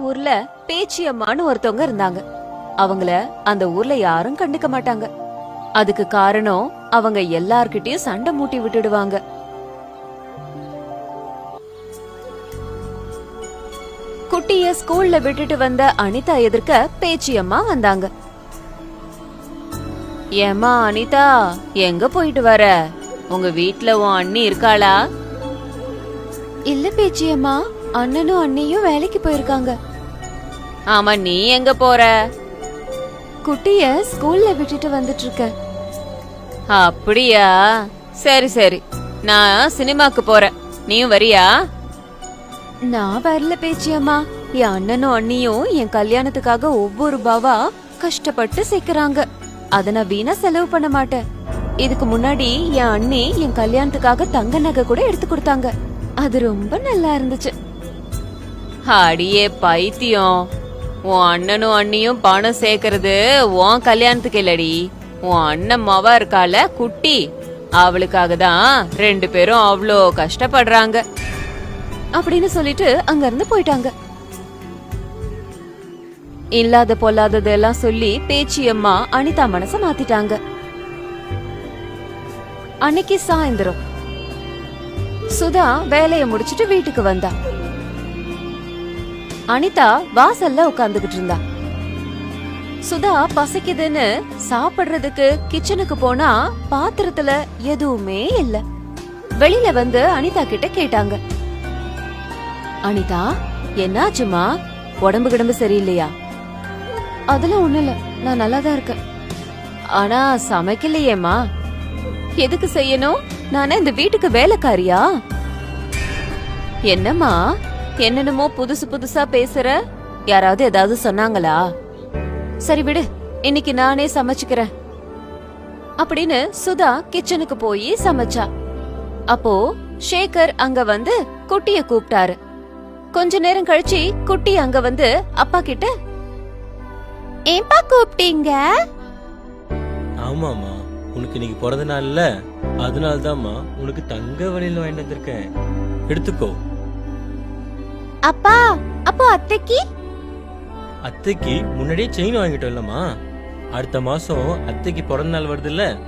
ஊர்ல பேச்சியம்மான்னு ஒருத்தவங்க இருந்தாங்க. அவங்கள அந்த ஊர்ல யாரும் கண்டுக்க மாட்டாங்க. அதுக்கு காரணம் அவங்க எல்லார்கிட்டயும் சண்டை மூட்டி விட்டுடுவாங்க. குட்டிய ஸ்கூல்ல விட்டுட்டு வந்த அனிதா எதிர்க்க பேச்சியம்மா வந்தாங்க. ஏம்மா அனிதா எங்க போயிட்டு வர? உங்க வீட்ல உன் அண்ணி இருக்காளா? இல்ல பேச்சியம்மா அண்ணனும் அண்ணியும் வேலைக்கு போயிருக்காங்க. ஆமா நீ எங்க போற? குட்டிய ஸ்கூல்ல விட்டுட்டு வந்துட்டு இருக்க அப்படியா? சரி சரி. நான் சினிமாக்கு போறேன். நீயும் வரியா? நான் வரல பேச்சியம்மா என் அண்ணனும் அண்ணியும் என் கல்யாணத்துக்காக ஒவ்வொரு ரூபாவா கஷ்டப்பட்டு சேர்க்கறாங்க. அத நான் வீணா செலவு பண்ண மாட்டேன். இதுக்கு முன்னாடி என் அண்ணி என் கல்யாணத்துக்காக தங்க நகை கூட எடுத்து கொடுத்தாங்க. அது ரொம்ப நல்லா இருந்துச்சு. அடியே பைத்தியம். உன் அண்ணனும் அண்ணியும் பணம் சேர்க்கறது உன் கல்யாணத்துக்கு இல்லடி. உன் அண்ணன் மவ இருக்கால குட்டி. அவளுக்காக தான் ரெண்டு பேரும் அவ்வளோ கஷ்டப்படுறாங்க. அப்படின்னு சொல்லிட்டு அங்க இருந்து போயிட்டாங்க. இல்லாத பொல்லாததெல்லாம் சொல்லி பேச்சியம்மா அனிதா மனச மாத்திட்டாங்க. அன்னைக்கு சாயந்தரம். சுதா வேலையை முடிச்சிட்டு வீட்டுக்கு வந்தா. அனிதா வாசல்ல உட்கார்ந்துகிட்டு இருந்தா. சுதா பசிக்குதுன்னு சாப்பிடுறதுக்கு கிச்சனுக்கு போனா பாத்திரத்துல எதுவுமே இல்ல. வெளியில வந்து அனிதா கிட்ட கேட்டாங்க. அனிதா என்னாச்சுமா? உடம்பு கிடம்பு சரியில்லையா? அதெல்லாம் ஒண்ணு இல்ல. நான் நல்லா தான் இருக்கேன். ஆனா சமைக்கலையேம்மா. எதுக்கு செய்யணும்? நானே இந்த வீட்டுக்கு வேலைக்காரியா? என்னம்மா? என்னென்னமோ புதுசு புதுசா பேசுற? யாராவது ஏதாவது சொன்னாங்களா? சரி விடு இன்னைக்கு நானே சமைச்சுக்கிறேன். அப்படின்னு சுதா கிச்சனுக்கு போய் சமைச்சா. அப்போ ஷேகர் அங்க வந்து குட்டிய கூப்பிட்டாரு கொஞ்ச நேரம் கழிச்சு குட்டி அங்க வந்து அப்பா கிட்ட ஏன்பா கூப்பிட்டீங்க ஆமாம்மா உனக்கு இன்னைக்கு பிறந்த நாள்ல அதனால தான்மா உனக்கு தங்க வழியில் வாங்கிட்டு வந்திருக்கேன். எடுத்துக்கோ. அப்பா அப்போ அத்தைக்கு? அத்தைக்கு முன்னாடியே செயின் வாங்கிட்டோம் இல்லம்மா. அடுத்த மாசம் அத்தைக்கு பிறந்த நாள் வருதுல்ல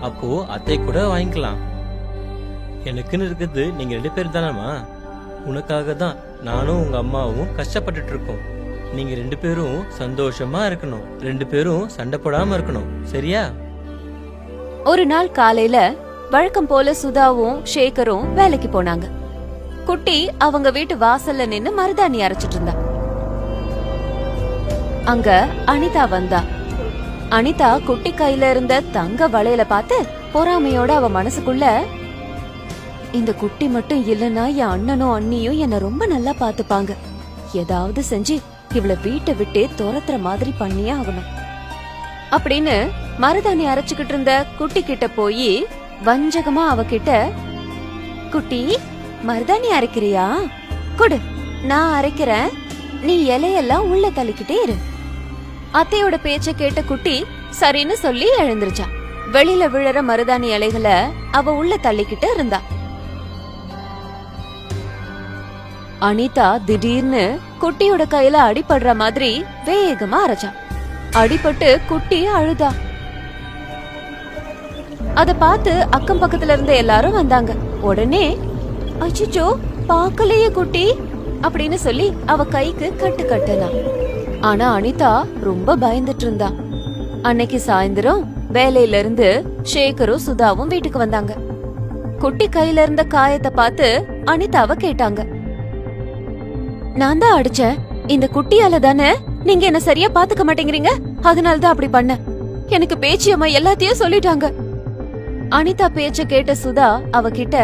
அப்போ அத்தை கூட வாங்கிக்கலாம். எனக்குன்னு இருக்கிறது நீங்க ரெண்டு பேர் தானம்மா. உனக்காக தான் நானும் உங்க அம்மாவும் கஷ்டப்பட்டுட்டு இருக்கோம். நீங்க ரெண்டு பேரும் சந்தோஷமா இருக்கணும். ரெண்டு பேரும் சண்டை போடாம இருக்கணும். சரியா? ஒரு நாள் காலையில வழக்கம் போல சுதாவும் ஷேகரும் வேலைக்கு போனாங்க. குட்டி அவங்க வீட்டு வாசல்ல நின்னு மருதாணி அரைச்சிட்டு இருந்தா. அங்க அனிதா வந்தா. அனிதா குட்டி கையில இருந்த தங்க வளையல பார்த்து பொறாமையோட அவ மனசுக்குள்ள இந்த குட்டி மட்டும் இல்லனா என் அண்ணனும் அண்ணியும் என்ன ரொம்ப நல்லா பாத்துப்பாங்க ஏதாவது செஞ்சு இவள வீட்டை விட்டே துரத்துற மாதிரி பண்ணியே ஆகணும். அப்படின்னு மருதாணி அரைச்சுக்கிட்டு இருந்த குட்டி கிட்ட போய் வஞ்சகமா அவகிட்ட குட்டி மருதாணி அரைக்கிறியா? கொடு நான் அரைக்கிறேன். நீ இலையெல்லாம் உள்ள தள்ளிக்கிட்டே இரு. அத்தையோட பேச்ச கேட்ட குட்டி சரின்னு சொல்லி எழுந்துருச்சா. வெளியில விழற மருதாணி இலைகளை அவ உள்ள தள்ளிக்கிட்டு இருந்தா. அனிதா திடீர்னு குட்டியோட கையில அடிபடுற மாதிரி வேகமா அரைச்சா. அடிபட்டு குட்டி அழுதா. அத பார்த்து அக்கம் பக்கத்துல இருந்த எல்லாரும் வந்தாங்க. உடனே அச்சோ பாக்கலையே குட்டி அப்படின்னு சொல்லி அவ கைக்கு கட்டு கட்டுனா. ஆனா அனிதா ரொம்ப பயந்துட்டு இருந்தா. அன்னைக்கு சாயந்தரம் வேலையில இருந்து ஷேகரும் சுதாவும் வீட்டுக்கு வந்தாங்க. குட்டி கையில இருந்த காயத்தை பார்த்து அனிதாவ கேட்டாங்க. நான் தான் அடிச்சேன். இந்த குட்டியால தானே நீங்க என்ன சரியா பாத்துக்க மாட்டேங்கிறீங்க? அதனால தான் அப்படி பண்ண எனக்கு பேச்சியம்மா எல்லாத்தையும் சொல்லிட்டாங்க. அனிதா பேச்ச கேட்ட சுதா அவகிட்ட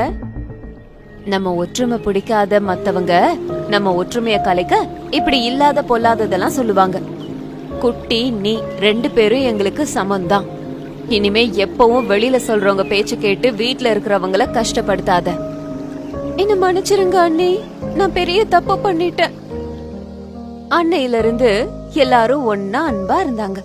நம்ம ஒற்றுமை பிடிக்காத மத்தவங்க நம்ம ஒற்றுமைய கலைக்க இப்படி இல்லாத பொல்லாததெல்லாம் சொல்லுவாங்க. குட்டி நீ ரெண்டு பேரும் எங்களுக்கு சமம்தான். இனிமே எப்பவும் வெளியில சொல்றவங்க பேச்சு கேட்டு வீட்ல இருக்கிறவங்கள கஷ்டப்படுத்தாத. என்ன மன்னிச்சிருங்க அண்ணி நான் பெரிய தப்பு பண்ணிட்டேன். அன்னையில இருந்து எல்லாரும் ஒன்னா அன்பா இருந்தாங்க.